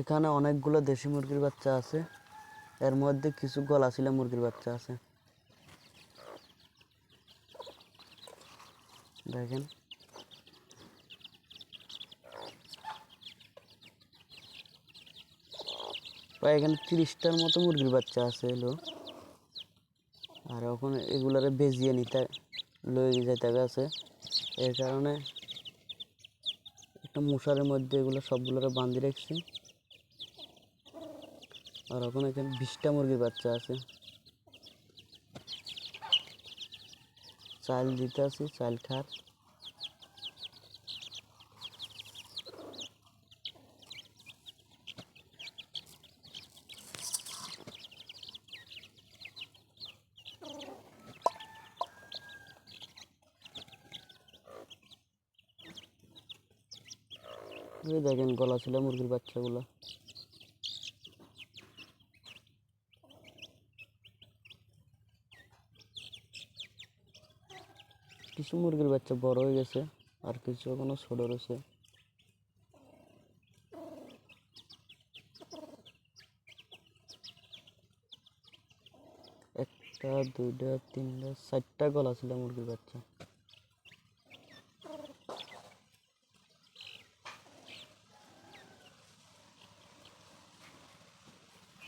এখানে অনেকগুলো দেশি মুরগির বাচ্চা আছে। এর মধ্যে কিছু গলা ছিল মুরগির বাচ্চা আছে। দেখেন। প্রায় এখানে তিরিশটার মতো মুরগির বাচ্চা আছে, এলো। আর ওখানে এগুলারে বেজিয়ে নিতে, লয়ে যেতে গেছে এর কারণে একটা মশারের মধ্যে এগুলো সবগুলোরে বান্ধি রাখছি। আর ওখানে এখানে বিশটা মুরগির বাচ্চা আছে। চাল দিতে আছি চাল খার। দেখেন, গলা ছিল মুরগির বাচ্চাগুলো। কিছু মুরগির বাচ্চা বড় হয়ে গেছে, আর কিছু এখনও ছোট রয়েছে। একটা, দুইটা, তিনটা, চারটা গলা ছিল মুরগির বাচ্চা।